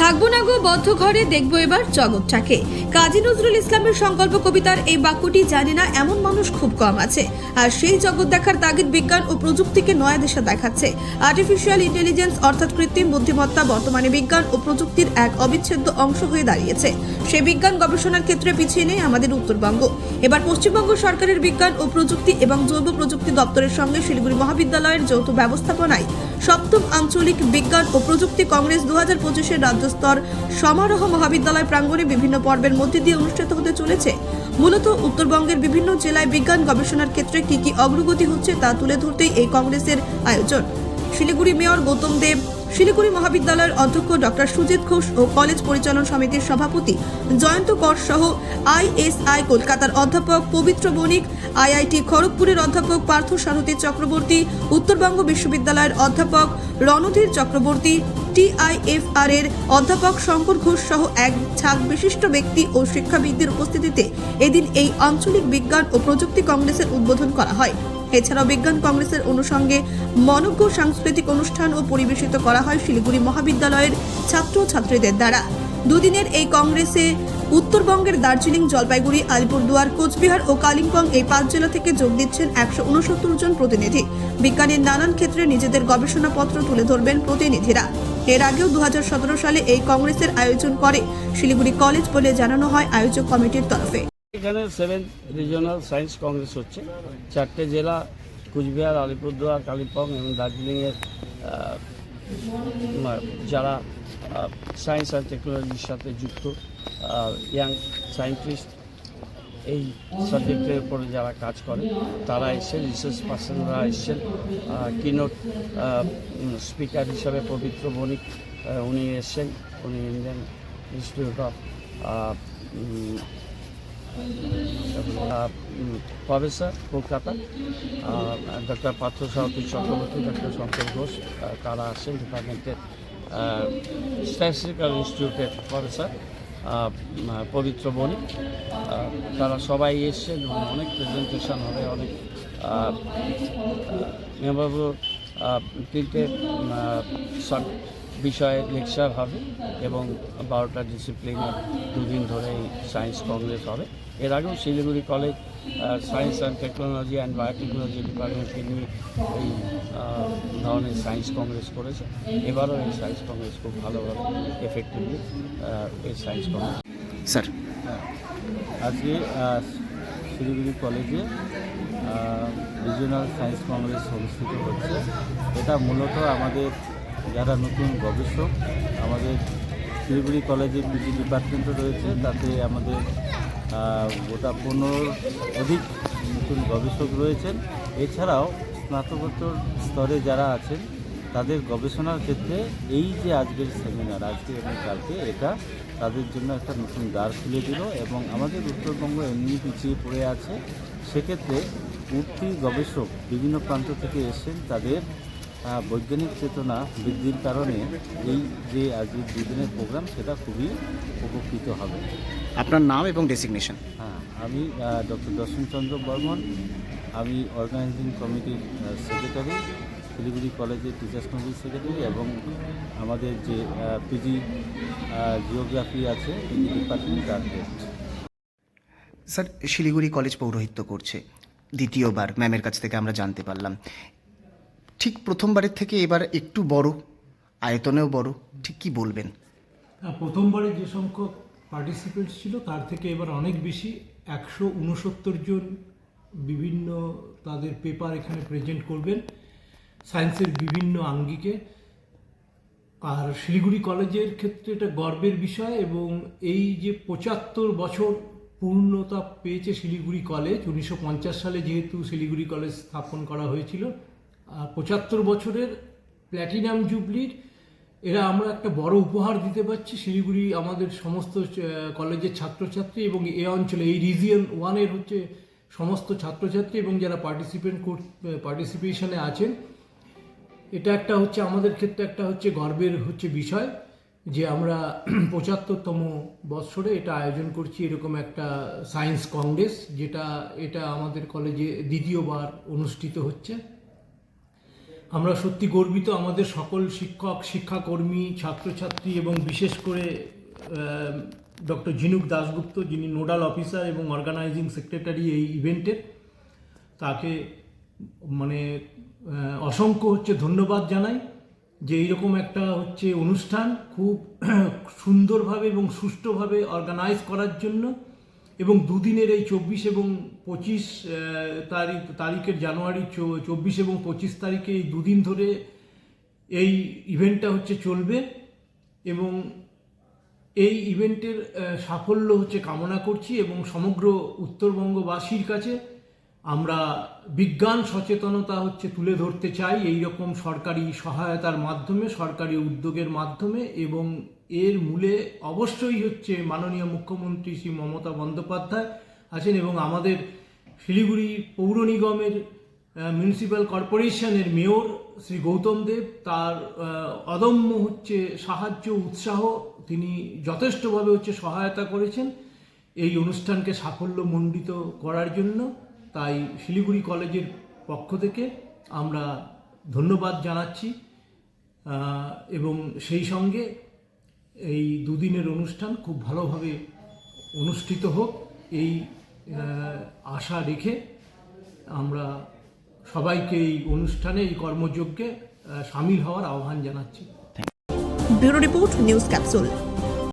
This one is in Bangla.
থাকব না গো, বদ্ধ ঘরে দেখব এবার জগৎটাকে। কাজী নজরুল ইসলামের সংকল্প কবিতার এই বাক্যটি জানে না এমন মানুষ খুব কম আছে। আর সেই জগৎ দেখার তাগিদ বিজ্ঞান ও প্রযুক্তিকে নয়া দেশে দেখাচ্ছে। আর্টিফিশিয়াল ইন্টেলিজেন্স অর্থাৎ কৃত্রিম বুদ্ধিমত্তা বর্তমানে বিজ্ঞান ও প্রযুক্তির এক অবিচ্ছেদ্য অংশ হয়ে দাঁড়িয়েছে। সেই বিজ্ঞান গবেষণার ক্ষেত্রে পিছিয়ে নেই আমাদের উত্তরবঙ্গ। এবার পশ্চিমবঙ্গ সরকারের বিজ্ঞান ও প্রযুক্তি এবং জৈব প্রযুক্তি দপ্তরের সঙ্গে শিলিগুড়ি মহাবিদ্যালয়ের যৌথ ব্যবস্থাপনায় সপ্তম আঞ্চলিক বিজ্ঞান ও প্রযুক্তি কংগ্রেস দু হাজার পঁচিশের রাজ্যস্তর সমারোহ মহাবিদ্যালয় প্রাঙ্গণে বিভিন্ন পর্বের মধ্যে দিয়ে অনুষ্ঠিত হতে চলেছে। মূলত উত্তরবঙ্গের বিভিন্ন জেলায় বিজ্ঞান গবেষণার ক্ষেত্রে কি কি অগ্রগতি হচ্ছে তা তুলে ধরতেই এই কংগ্রেসের আয়োজন। শিলিগুড়ি মেয়র গৌতম দেব, শিলিগুড়ি মহাবিদ্যালয়ের অধ্যক্ষ ডক্টর সুজিত ঘোষ ও কলেজ পরিচালন সমিতির সভাপতি জয়ন্ত কর সহ আইএসআই কলকাতার অধ্যাপক পবিত্র বণিক, আইআইটি খড়গপুরের অধ্যাপক পার্থ সারথী চক্রবর্তী, উত্তরবঙ্গ বিশ্ববিদ্যালয়ের অধ্যাপক রণধীর চক্রবর্তী টিআইএফআর এর অধ্যাপক শঙ্কর ঘোষ সহ এক ঝাঁক বিশিষ্ট ব্যক্তি ও শিক্ষাবিদদের উপস্থিতিতে এদিন এই আঞ্চলিক বিজ্ঞান ও প্রযুক্তি কংগ্রেসের উদ্বোধন করা হয়। এছাড়াও বিজ্ঞান কংগ্রেসের অনুষঙ্গে মনজ্ঞ সাংস্কৃতিক অনুষ্ঠান ও পরিবেশিত করা হয় শিলিগুড়ি মহাবিদ্যালয়ের ছাত্র ছাত্রীদের দ্বারা। দুদিনের এই কংগ্রেসে উত্তরবঙ্গের দার্জিলিং, জলপাইগুড়ি, আলিপুরদুয়ার, কোচবিহার ও কালিম্পং এই পাঁচ জেলা থেকে যোগ দিচ্ছেন একশো উনসত্তর জন প্রতিনিধি। বিজ্ঞানের নানান ক্ষেত্রে নিজেদের গবেষণাপত্র তুলে ধরবেন প্রতিনিধিরা। এর আগেও দু হাজার সতেরো সালে এই কংগ্রেসের আয়োজন করে। শিলিগুড়ি কলেজ বলে জানানো হয় আয়োজক কমিটির তরফে। এখানে সেভেন রিজিওনাল সায়েন্স কংগ্রেস হচ্ছে। চারটে জেলা, কুচবিহার, আলিপুরদুয়ার, কালিম্পং এবং দার্জিলিংয়ের যারা সায়েন্স অ্যান্ড টেকনোলজির সাথে যুক্ত। ইয়াং সায়েন্টিস্ট এই সাবজেক্টের উপরে যারা কাজ করে, তারা এসেছেন। রিসার্চ পার্সনরা এসছেন কিনোট স্পিকার হিসাবে পবিত্র বণিক উনি এসছেন, উনি Indian institute of professor, Kolkata. Doctor Partha Sarathi Chakraborty doctor Shankar Ghosh তারা আসেন ডিপার্টমেন্টের স্ট্যাটিস্টিক্যাল ইনস্টিটিউটের প্রফেসর পবিত্র বনি। তারা সবাই এসছে এবং অনেক প্রেজেন্টেশন হবে, অনেক মেমোরেবল তিনটে সব বিষয়ে লেকচার হবে এবং বারোটা ডিসিপ্লিনের দুদিন ধরে এই সায়েন্স কংগ্রেস হবে। এর আগেও Siliguri college science and technology and biotechnology ডিপার্টমেন্টকে নিয়ে এই ধরনের সায়েন্স কংগ্রেস করেছে। এবারও এই সায়েন্স কংগ্রেস খুব ভালোভাবে এফেক্টিভলি এই সায়েন্স কংগ্রেস স্যার। হ্যাঁ। আজকে শিলিগুড়ি কলেজে রিজিওনাল সায়েন্স কংগ্রেস অনুষ্ঠিত হচ্ছে। এটা মূলত আমাদের যারা নতুন গবেষক আমাদের শিলিগুড়ি কলেজের পিজি ডিপার্টমেন্টও রয়েছে তাতে আমাদের গোটা পনেরোর অধিক নতুন গবেষক রয়েছেন। এছাড়াও স্নাতকোত্তর স্তরে যারা আছেন, তাদের গবেষণার ক্ষেত্রে এই যে আজকের সেমিনার আজকে এবং কালকে, এটা তাদের জন্য একটা নতুন দ্বার খুলে দিল এবং আমাদের উত্তরবঙ্গ এমনি পিছিয়ে পড়ে আছে। সেক্ষেত্রে উঠতি গবেষক বিভিন্ন প্রান্ত থেকে এসেছেন, তাদের বৈজ্ঞানিক চেতনা বৃদ্ধির কারণে এই যে আজকের দুদিনের প্রোগ্রাম সেটা খুবই উপকৃত হবে। আপনার নাম এবং ডেসিগনেশন হ্যাঁ আমি ডক্টর দর্শনচন্দ্র বর্মন। আমি অর্গানাইজিং কমিটির সেক্রেটারি শিলিগুড়ি কলেজের টিচার্স কমিটির সেক্রেটারি এবং আমাদের যে পিজি জিওগ্রাফি আছে পিজি ডিপার্টমেন্ট তার স্যার শিলিগুড়ি কলেজ পৌরোহিত্য করছে। দ্বিতীয়বার ম্যামের কাছ থেকে আমরা জানতে পারলাম। প্রথমবারের থেকে এবার একটু বড়, আয়তনেও বড়, ঠিক কি বলবেন? প্রথমবারে যে সংখ্যক পার্টিসিপেন্টস ছিল, তার থেকে এবার অনেক বেশি, একশো উনসত্তর জন বিভিন্ন তাদের পেপার এখানে প্রেজেন্ট করবেন সায়েন্সের বিভিন্ন আঙ্গিকে। আর শিলিগুড়ি কলেজের ক্ষেত্রে এটা গর্বের বিষয় এবং এই যে পঁচাত্তর বছর পূর্ণতা পেয়েছে শিলিগুড়ি কলেজ, উনিশশো পঞ্চাশ সালে যেহেতু শিলিগুড়ি কলেজ স্থাপন করা হয়েছিল পঁচাত্তর বছরের প্ল্যাটিনাম জুবলির। এরা আমরা একটা বড় উপহার দিতে পারছি। শিলিগুড়ি আমাদের সমস্ত কলেজের ছাত্রছাত্রী এবং এ অঞ্চলে, এই রিজিয়ন ওয়ানের হচ্ছে সমস্ত ছাত্রছাত্রী এবং যারা পার্টিসিপেন্ট পার্টিসিপেশনে আছেন। এটা একটা হচ্ছে আমাদের ক্ষেত্রে একটা হচ্ছে গর্বের হচ্ছে বিষয় যে আমরা পঁচাত্তরতম বৎসরে এটা আয়োজন করছি এরকম একটা সায়েন্স কংগ্রেস যেটা, এটা আমাদের কলেজে দ্বিতীয়বার অনুষ্ঠিত হচ্ছে। আমরা সত্যি গর্বিত আমাদের সকল শিক্ষক, শিক্ষাকর্মী, ছাত্রছাত্রী এবং বিশেষ করে ডক্টর ঝিনুক দাশগুপ্ত যিনি নোডাল অফিসার এবং অর্গানাইজিং সেক্রেটারি এই ইভেন্টের তাকে মানে অসংখ্য হচ্ছে ধন্যবাদ জানাই যে এইরকম একটা হচ্ছে অনুষ্ঠান খুব সুন্দরভাবে এবং সুষ্ঠুভাবে অর্গানাইজ করার জন্য এবং দুদিনের এই চব্বিশ এবং পঁচিশ তারিখ, তারিখের জানুয়ারি চব্বিশ এবং পঁচিশ তারিখে এই দুদিন ধরে এই ইভেন্টটা হচ্ছে চলবে এবং এই ইভেন্টের সাফল্য হচ্ছে কামনা করছি এবং সমগ্র উত্তরবঙ্গবাসীর কাছে আমরা বিজ্ঞান সচেতনতা হচ্ছে তুলে ধরতে চাই এই রকম সরকারি সহায়তার মাধ্যমে, সরকারি উদ্যোগের মাধ্যমে এবং এর মূলে অবশ্যই হচ্ছে মাননীয় মুখ্যমন্ত্রী শ্রী মমতা বন্দ্যোপাধ্যায় আছেন এবং আমাদের শিলিগুড়ি পৌর নিগমের মিউনিসিপ্যাল কর্পোরেশনের মেয়র শ্রী গৌতম দেব, তার অদম্য হচ্ছে সাহায্য, উৎসাহ তিনি যথেষ্টভাবে হচ্ছে সহায়তা করেছেন এই অনুষ্ঠানকে সাফল্যমণ্ডিত করার জন্য। তাই শিলিগুড়ি কলেজের পক্ষ থেকে আমরা ধন্যবাদ জানাচ্ছি এবং সেই সঙ্গে এই দুদিনের অনুষ্ঠান খুব ভালোভাবে অনুষ্ঠিত হোক এই আশা রেখে আমরা সবাইকে এই অনুষ্ঠানে, এই কর্মযজ্ঞে সামিল হওয়ার আহ্বান জানাচ্ছি। Bureau report, news capsule.